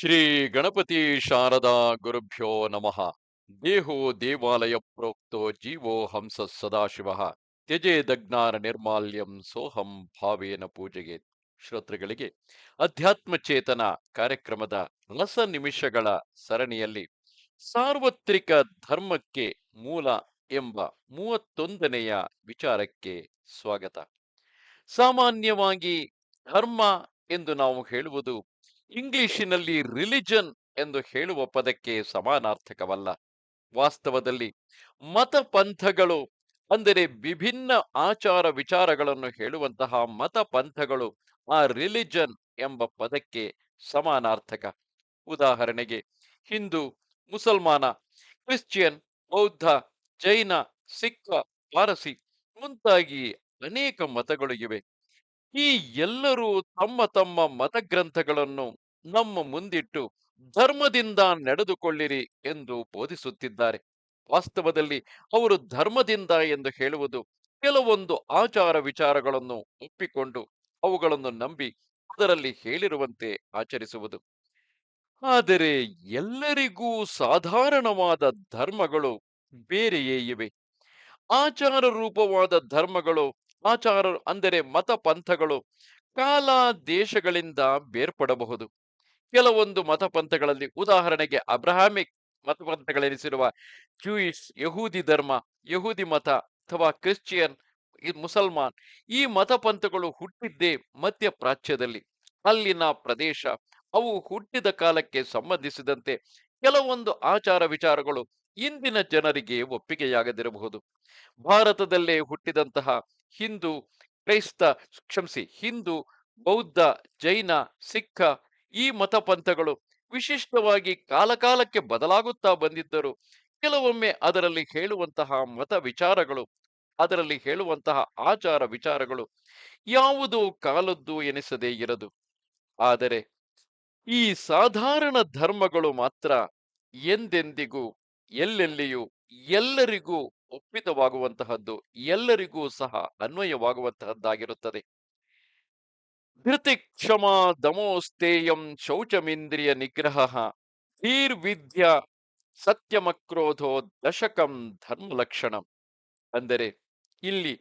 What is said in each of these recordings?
ಶ್ರೀ ಗಣಪತಿ ಶಾರದಾ ಗುರುಭ್ಯೋ ನಮಃ. ದೇಹೋ ದೇವಾಲಯ ಪ್ರೋಕ್ತೋ ಜೀವೋ ಹಂಸ ಸದಾಶಿವ. ದಗ್ನಾರ ನಿರ್ಮಾಲ್ಯಂ ಸೋಹಂ ಭಾವೇನ ಪೂಜೆಗೆ. ಶ್ರೋತೃಗಳಿಗೆ ಅಧ್ಯಾತ್ಮ ಚೇತನ ಕಾರ್ಯಕ್ರಮದ ರಸ ನಿಮಿಷಗಳ ಸರಣಿಯಲ್ಲಿ ಸಾರ್ವತ್ರಿಕ ಧರ್ಮಕ್ಕೆ ಮೂಲ ಎಂಬ ಮೂವತ್ತೊಂದನೆಯ ವಿಚಾರಕ್ಕೆ ಸ್ವಾಗತ. ಸಾಮಾನ್ಯವಾಗಿ ಧರ್ಮ ಎಂದು ನಾವು ಹೇಳುವುದು ಇಂಗ್ಲಿಶಿನಲ್ಲಿ ರಿಲಿಜನ್ ಎಂದು ಹೇಳುವ ಪದಕ್ಕೆ ಸಮಾನಾರ್ಥಕವಲ್ಲ. ವಾಸ್ತವದಲ್ಲಿ ಮತಪಂಥಗಳು ಅಂದರೆ ವಿಭಿನ್ನ ಆಚಾರ ವಿಚಾರಗಳನ್ನು ಹೇಳುವಂತಹ ಮತಪಂಥಗಳು ಆ ರಿಲಿಜನ್ ಎಂಬ ಪದಕ್ಕೆ ಸಮಾನಾರ್ಥಕ. ಉದಾಹರಣೆಗೆ ಹಿಂದೂ, ಮುಸಲ್ಮಾನ, ಕ್ರಿಶ್ಚಿಯನ್, ಬೌದ್ಧ, ಜೈನ, ಸಿಖ್, ಪಾರಸಿ ಮುಂತಾಗಿ ಅನೇಕ ಮತಗಳು ಇವೆ. ಈ ಎಲ್ಲರೂ ತಮ್ಮ ತಮ್ಮ ಮತಗ್ರಂಥಗಳನ್ನು ನಮ್ಮ ಮುಂದಿಟ್ಟು ಧರ್ಮದಿಂದ ನಡೆದುಕೊಳ್ಳಿರಿ ಎಂದು ಬೋಧಿಸುತ್ತಿದ್ದಾರೆ. ವಾಸ್ತವದಲ್ಲಿ ಅವರು ಧರ್ಮದಿಂದ ಎಂದು ಹೇಳುವುದು ಕೆಲವೊಂದು ಆಚಾರ ವಿಚಾರಗಳನ್ನು ಒಪ್ಪಿಕೊಂಡು ಅವುಗಳನ್ನು ನಂಬಿ ಅದರಲ್ಲಿ ಹೇಳಿರುವಂತೆ ಆಚರಿಸುವುದು. ಆದರೆ ಎಲ್ಲರಿಗೂ ಸಾಧಾರಣವಾದ ಧರ್ಮಗಳು ಬೇರೆಯೇ ಇವೆ. ಆಚಾರ ರೂಪವಾದ ಧರ್ಮಗಳು ಆಚಾರ ಅಂದರೆ ಮತ ಪಂಥಗಳು ಕಾಲ ದೇಶಗಳಿಂದ ಬೇರ್ಪಡಬಹುದು. ಕೆಲವೊಂದು ಮತ ಪಂಥಗಳಲ್ಲಿ ಉದಾಹರಣೆಗೆ ಅಬ್ರಹಾಮಿಕ್ ಮತಪಂಥಗಳೆನಿಸಿರುವ ಜೂಯಿಸ್ ಯಹೂದಿ ಧರ್ಮ, ಯಹೂದಿ ಮತ ಅಥವಾ ಕ್ರಿಶ್ಚಿಯನ್ ಮುಸಲ್ಮಾನ್ ಈ ಮತ ಪಂಥಗಳು ಹುಟ್ಟಿದ್ದೇ ಮಧ್ಯ ಪ್ರಾಚ್ಯದಲ್ಲಿ ಅಲ್ಲಿನ ಪ್ರದೇಶ ಅವು ಹುಟ್ಟಿದ ಕಾಲಕ್ಕೆ ಸಂಬಂಧಿಸಿದಂತೆ ಕೆಲವೊಂದು ಆಚಾರ ವಿಚಾರಗಳು ಇಂದಿನ ಜನರಿಗೆ ಒಪ್ಪಿಗೆಯಾಗದಿರಬಹುದು. ಭಾರತದಲ್ಲೇ ಹುಟ್ಟಿದಂತಹ ಹಿಂದೂ, ಕ್ರೈಸ್ತ, ಕ್ಷಮಿಸಿ, ಹಿಂದೂ, ಬೌದ್ಧ, ಜೈನ, ಸಿಖ ಈ ಮತ ಪಂಥಗಳು ವಿಶಿಷ್ಟವಾಗಿ ಕಾಲಕಾಲಕ್ಕೆ ಬದಲಾಗುತ್ತಾ ಬಂದಿದ್ದರು ಕೆಲವೊಮ್ಮೆ ಅದರಲ್ಲಿ ಹೇಳುವಂತಹ ಮತ ವಿಚಾರಗಳು, ಅದರಲ್ಲಿ ಹೇಳುವಂತಹ ಆಚಾರ ವಿಚಾರಗಳು ಯಾವುದು ಕಾಲದ್ದು ಎನಿಸದೇ ಇರದು. ಆದರೆ ಈ ಸಾಧಾರಣ ಧರ್ಮಗಳು ಮಾತ್ರ ಎಂದೆಂದಿಗೂ ಎಲ್ಲೆಲ್ಲಿಯೂ ಎಲ್ಲರಿಗೂ ಒಪ್ಪಿತವಾಗುವಂತಹದ್ದು, ಎಲ್ಲರಿಗೂ ಸಹ ಅನ್ವಯವಾಗುವಂತಹದ್ದಾಗಿರುತ್ತದೆ. ಧೃತಿ ಕ್ಷಮ ದಮೋಸ್ತೇಯಂ ಶೌಚಮಿಂದ್ರಿಯ ನಿಗ್ರಹ ಧೀರ್ವಿದ್ಯ ಸತ್ಯಮಕ್ರೋಧೋ ದಶಕಂ ಧರ್ಮ ಲಕ್ಷಣಂ ಅಂದರೆ ಇಲ್ಲಿ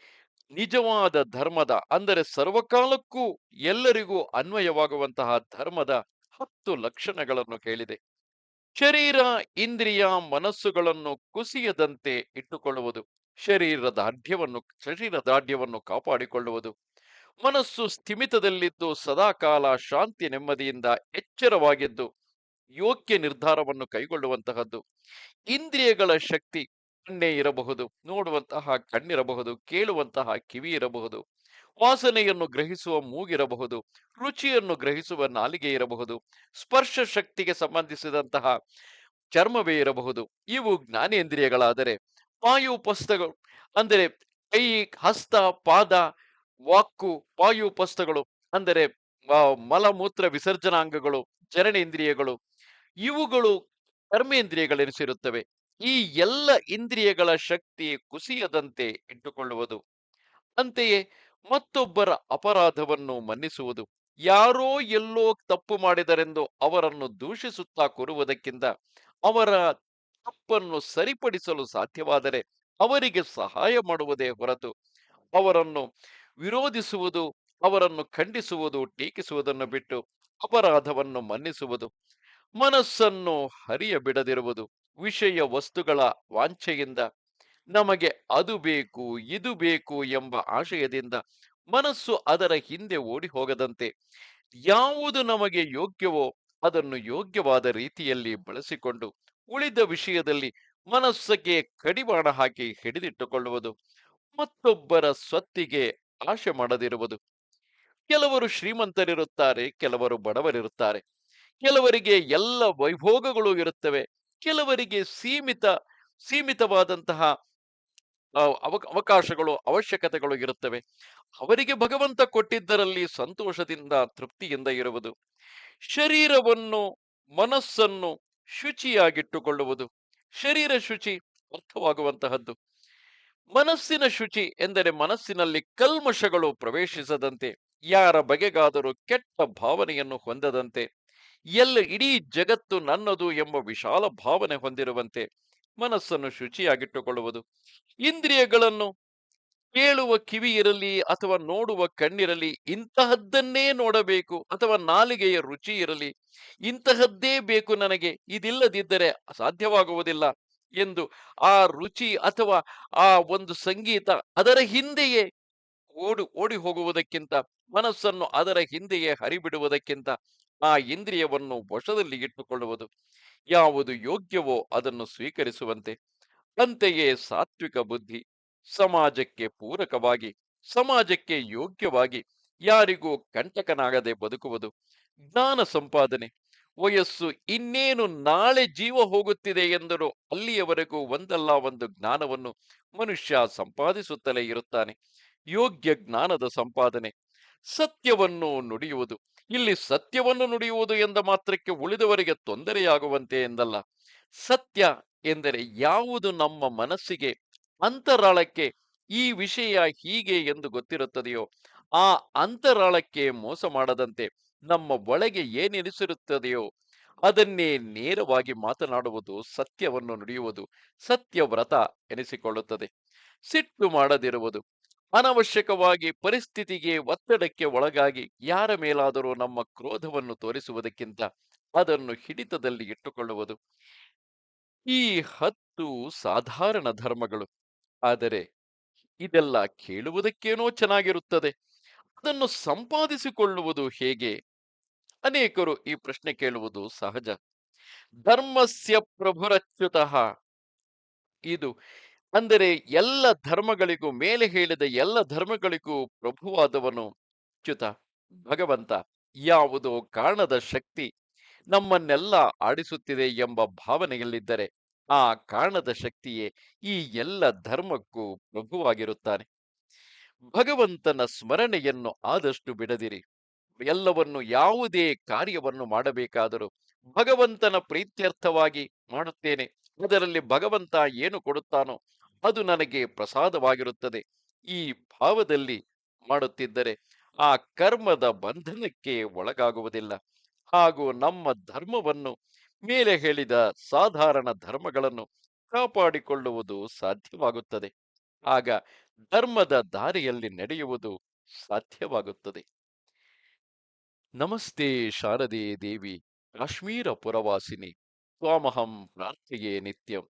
ನಿಜವಾದ ಧರ್ಮದ, ಅಂದರೆ ಸರ್ವಕಾಲಕ್ಕೂ ಎಲ್ಲರಿಗೂ ಅನ್ವಯವಾಗುವಂತಹ ಧರ್ಮದ ಹತ್ತು ಲಕ್ಷಣಗಳನ್ನು ಹೇಳಿದೆ. ಶರೀರ ಇಂದ್ರಿಯ ಮನಸ್ಸುಗಳನ್ನು ಕುಸಿಯದಂತೆ ಇಟ್ಟುಕೊಳ್ಳುವುದು. ಶರೀರ ದಾಢ್ಯವನ್ನು ಶರೀರ ದಾಢ್ಯವನ್ನು ಕಾಪಾಡಿಕೊಳ್ಳುವುದು. ಮನಸ್ಸು ಸ್ಥಿಮಿತದಲ್ಲಿದ್ದು ಸದಾಕಾಲ ಶಾಂತಿ ನೆಮ್ಮದಿಯಿಂದ ಎಚ್ಚರವಾಗಿದ್ದು ಯೋಗ್ಯ ನಿರ್ಧಾರವನ್ನು ಕೈಗೊಳ್ಳುವಂತಹದ್ದು. ಇಂದ್ರಿಯಗಳ ಶಕ್ತಿ ಕಣ್ಣೇ ಇರಬಹುದು, ನೋಡುವಂತಹ ಕಣ್ಣಿರಬಹುದು, ಕೇಳುವಂತಹ ಕಿವಿ ಇರಬಹುದು. ವಾಸನೆಯನ್ನು ಗ್ರಹಿಸುವ ಮೂಗಿರಬಹುದು, ರುಚಿಯನ್ನು ಗ್ರಹಿಸುವ ನಾಲಿಗೆ ಇರಬಹುದು, ಸ್ಪರ್ಶ ಶಕ್ತಿಗೆ ಸಂಬಂಧಿಸಿದಂತಹ ಚರ್ಮವೇ ಇರಬಹುದು. ಇವು ಜ್ಞಾನೇಂದ್ರಿಯಗಳಾದರೆ ವಾಯು ಪಸ್ತಗಳು ಅಂದರೆ ಕೈ, ಹಸ್ತ, ಪಾದ ವಾಕು ವಾಯುಪಸ್ಥಗಳು, ಅಂದರೆ ಮಲಮೂತ್ರ ವಿಸರ್ಜನಾಂಗಗಳು, ಚರಣೇಂದ್ರಿಯಗಳು, ಇವುಗಳು ಕರ್ಮೇಂದ್ರಿಯಗಳೆನಿಸಿರುತ್ತವೆ. ಈ ಎಲ್ಲ ಇಂದ್ರಿಯಗಳ ಶಕ್ತಿ ಕುಸಿಯದಂತೆ ಇಟ್ಟುಕೊಳ್ಳುವುದು. ಅಂತೆಯೇ ಮತ್ತೊಬ್ಬರ ಅಪರಾಧವನ್ನು ಮನ್ನಿಸುವುದು. ಯಾರೋ ಎಲ್ಲೋ ತಪ್ಪು ಮಾಡಿದರೆಂದು ಅವರನ್ನು ದೂಷಿಸುತ್ತಾ ಕೂರುವುದಕ್ಕಿಂತ ಅವರ ತಪ್ಪನ್ನು ಸರಿಪಡಿಸಲು ಸಾಧ್ಯವಾದರೆ ಅವರಿಗೆ ಸಹಾಯ ಮಾಡುವುದೇ ಹೊರತು ಅವರನ್ನು ವಿರೋಧಿಸುವುದು, ಅವರನ್ನು ಖಂಡಿಸುವುದು, ಟೀಕಿಸುವುದನ್ನು ಬಿಟ್ಟು ಅಪರಾಧವನ್ನು ಮನ್ನಿಸುವುದು. ಮನಸ್ಸನ್ನು ಹರಿಯ ಬಿಡದಿರುವುದು ವಿಷಯ ವಸ್ತುಗಳ ವಾಂಛೆಯಿಂದ ನಮಗೆ ಅದು ಬೇಕು, ಇದು ಬೇಕು ಎಂಬ ಆಶಯದಿಂದ ಮನಸ್ಸು ಅದರ ಹಿಂದೆ ಓಡಿ ಹೋಗದಂತೆ ಯಾವುದು ನಮಗೆ ಯೋಗ್ಯವೋ ಅದನ್ನು ಯೋಗ್ಯವಾದ ರೀತಿಯಲ್ಲಿ ಬಳಸಿಕೊಂಡು ಉಳಿದ ವಿಷಯದಲ್ಲಿ ಮನಸ್ಸಿಗೆ ಕಡಿವಾಣ ಹಾಕಿ ಹಿಡಿದಿಟ್ಟುಕೊಳ್ಳುವುದು, ಮತ್ತೊಬ್ಬರ ಸ್ವತ್ತಿಗೆ ಆಶೆ ಮಾಡದಿರುವುದು. ಕೆಲವರು ಶ್ರೀಮಂತರಿರುತ್ತಾರೆ, ಕೆಲವರು ಬಡವರಿರುತ್ತಾರೆ. ಕೆಲವರಿಗೆ ಎಲ್ಲ ವೈಭೋಗಗಳು ಇರುತ್ತವೆ, ಕೆಲವರಿಗೆ ಸೀಮಿತ, ಸೀಮಿತವಾದಂತಹ ಅವಕಾಶಗಳು, ಅವಶ್ಯಕತೆಗಳು ಇರುತ್ತವೆ. ಅವರಿಗೆ ಭಗವಂತ ಕೊಟ್ಟಿದ್ದರಲ್ಲಿ ಸಂತೋಷದಿಂದ, ತೃಪ್ತಿಯಿಂದ ಇರುವುದು. ಶರೀರವನ್ನು, ಮನಸ್ಸನ್ನು ಶುಚಿಯಾಗಿಟ್ಟುಕೊಳ್ಳುವುದು. ಶರೀರ ಶುಚಿ ಅರ್ಥವಾಗುವಂತಹದ್ದು. ಮನಸ್ಸಿನ ಶುಚಿ ಎಂದರೆ ಮನಸ್ಸಿನಲ್ಲಿ ಕಲ್ಮಶಗಳು ಪ್ರವೇಶಿಸದಂತೆ, ಯಾರ ಬಗೆಗಾದರೂ ಕೆಟ್ಟ ಭಾವನೆಯನ್ನು ಹೊಂದದಂತೆ, ಎಲ್ಲ ಇಡೀ ಜಗತ್ತು ನನ್ನದು ಎಂಬ ವಿಶಾಲ ಭಾವನೆ ಹೊಂದಿರುವಂತೆ ಮನಸ್ಸನ್ನು ಶುಚಿಯಾಗಿಟ್ಟುಕೊಳ್ಳುವುದು. ಇಂದ್ರಿಯಗಳನ್ನು ಕೇಳುವ ಕಿವಿ ಇರಲಿ ಅಥವಾ ನೋಡುವ ಕಣ್ಣಿರಲಿ, ಇಂತಹದ್ದನ್ನೇ ನೋಡಬೇಕು ಅಥವಾ ನಾಲಿಗೆಯ ರುಚಿ ಇರಲಿ, ಇಂತಹದ್ದೇ ಬೇಕು ನನಗೆ, ಇದಿಲ್ಲದಿದ್ದರೆ ಸಾಧ್ಯವಾಗುವುದಿಲ್ಲ ಎಂದು ಆ ರುಚಿ ಅಥವಾ ಆ ಒಂದು ಸಂಗೀತ ಅದರ ಹಿಂದೆಯೇ ಓಡಿ ಓಡಿ ಹೋಗುವುದಕ್ಕಿಂತ ಮನಸ್ಸನ್ನು ಅದರ ಹಿಂದೆಯೇ ಹರಿಬಿಡುವುದಕ್ಕಿಂತ ಆ ಇಂದ್ರಿಯವನ್ನು ವಶದಲ್ಲಿ ಇಟ್ಟುಕೊಳ್ಳುವುದು ಯಾವುದು ಯೋಗ್ಯವೋ ಅದನ್ನು ಸ್ವೀಕರಿಸುವಂತೆ. ಅಂತೆಯೇ ಸಾತ್ವಿಕ ಬುದ್ಧಿ ಸಮಾಜಕ್ಕೆ ಪೂರಕವಾಗಿ, ಸಮಾಜಕ್ಕೆ ಯೋಗ್ಯವಾಗಿ ಯಾರಿಗೂ ಕಂಟಕನಾಗದೆ ಬದುಕುವುದು ಜ್ಞಾನ ಸಂಪಾದನೆ. ವಯಸ್ಸು ಇನ್ನೇನು ನಾಳೆ ಜೀವ ಹೋಗುತ್ತಿದೆ ಎಂದರೂ ಅಲ್ಲಿಯವರೆಗೂ ಒಂದಲ್ಲ ಒಂದು ಜ್ಞಾನವನ್ನು ಮನುಷ್ಯ ಸಂಪಾದಿಸುತ್ತಲೇ ಇರುತ್ತಾನೆ. ಯೋಗ್ಯ ಜ್ಞಾನದ ಸಂಪಾದನೆ ಸತ್ಯವನ್ನು ನುಡಿಯುವುದು ಇಲ್ಲಿ ಸತ್ಯವನ್ನು ನುಡಿಯುವುದು ಎಂದ ಮಾತ್ರಕ್ಕೆ ಉಳಿದವರಿಗೆ ತೊಂದರೆಯಾಗುವಂತೆ ಎಂದಲ್ಲ. ಸತ್ಯ ಎಂದರೆ ಯಾವುದು ನಮ್ಮ ಮನಸ್ಸಿಗೆ, ಅಂತರಾಳಕ್ಕೆ ಈ ವಿಷಯ ಹೀಗೆ ಎಂದು ಗೊತ್ತಿರುತ್ತದೆಯೋ, ಆ ಅಂತರಾಳಕ್ಕೆ ಮೋಸ ಮಾಡದಂತೆ ನಮ್ಮ ಒಳಗೆ ಏನೆನಿಸಿರುತ್ತದೆಯೋ ಅದನ್ನೇ ನೇರವಾಗಿ ಮಾತನಾಡುವುದು, ಸತ್ಯವನ್ನು ನುಡಿಯುವುದು, ಸತ್ಯವ್ರತ ಎನಿಸಿಕೊಳ್ಳುತ್ತದೆ. ಸಿಟ್ಟು ಮಾಡದಿರುವುದು ಅನವಶ್ಯಕವಾಗಿ ಪರಿಸ್ಥಿತಿಗೆ ಒತ್ತಡಕ್ಕೆ ಒಳಗಾಗಿ ಯಾರ ಮೇಲಾದರೂ ನಮ್ಮ ಕ್ರೋಧವನ್ನು ತೋರಿಸುವುದಕ್ಕಿಂತ ಅದನ್ನು ಹಿಡಿತದಲ್ಲಿ ಇಟ್ಟುಕೊಳ್ಳುವುದು. ಈ ಹತ್ತು ಸಾಧಾರಣ ಧರ್ಮಗಳು, ಆದರೆ ಇದೆಲ್ಲ ಕೇಳುವುದಕ್ಕೇನೋ ಚೆನ್ನಾಗಿರುತ್ತದೆ. ಅದನ್ನು ಸಂಪಾದಿಸಿಕೊಳ್ಳುವುದು ಹೇಗೆ? ಅನೇಕರು ಈ ಪ್ರಶ್ನೆ ಕೇಳುವುದು ಸಹಜ. ಧರ್ಮಸ್ಯ ಪ್ರಭುರಚ್ಯುತಃ. ಇದು ಅಂದರೆ ಎಲ್ಲ ಧರ್ಮಗಳಿಗೂ ಮೇಲೆ ಹೇಳಿದ ಎಲ್ಲ ಧರ್ಮಗಳಿಗೂ ಪ್ರಭುವಾದವನು ಚ್ಯುತ, ಭಗವಂತ. ಯಾವುದೋ ಕಾರಣದ ಶಕ್ತಿ ನಮ್ಮನ್ನೆಲ್ಲ ಆಡಿಸುತ್ತಿದೆ ಎಂಬ ಭಾವನೆಯಲ್ಲಿದ್ದರೆ ಆ ಕಾರಣದ ಶಕ್ತಿಯೇ ಈ ಎಲ್ಲ ಧರ್ಮಕ್ಕೂ ಪ್ರಭುವಾಗಿರುತ್ತಾನೆ. ಭಗವಂತನ ಸ್ಮರಣೆಯನ್ನು ಆದಷ್ಟು ಬಿಡದಿರಿ. ಎಲ್ಲವನ್ನು ಯಾವುದೇ ಕಾರ್ಯವನ್ನು ಮಾಡಬೇಕಾದರೂ ಭಗವಂತನ ಪ್ರೀತ್ಯರ್ಥವಾಗಿ ಮಾಡುತ್ತೇನೆ. ಅದರಲ್ಲಿ ಭಗವಂತ ಏನು ಕೊಡುತ್ತಾನೋ ಅದು ನನಗೆ ಪ್ರಸಾದವಾಗಿರುತ್ತದೆ. ಈ ಭಾವದಲ್ಲಿ ಮಾಡುತ್ತಿದ್ದರೆ ಆ ಕರ್ಮದ ಬಂಧನಕ್ಕೆ ಒಳಗಾಗುವುದಿಲ್ಲ. ಹಾಗೂ ನಮ್ಮ ಧರ್ಮವನ್ನು ಮೇಲೆ ಹೇಳಿದ ಸಾಧಾರಣ ಧರ್ಮಗಳನ್ನು ಕಾಪಾಡಿಕೊಳ್ಳುವುದು ಸಾಧ್ಯವಾಗುತ್ತದೆ. ಆಗ ಧರ್ಮದ ದಾರಿಯಲ್ಲಿ ನಡೆಯುವುದು ಸಾಧ್ಯವಾಗುತ್ತದೆ. ನಮಸ್ತೆ ಶಾರದೆ ದೇವಿ, ಕಾಶ್ಮೀರ ಪುರವಾಸಿನಿ ಸ್ವಾಮಹಂ ಪ್ರಾರ್ಥೆಯೇ ನಿತ್ಯಂ.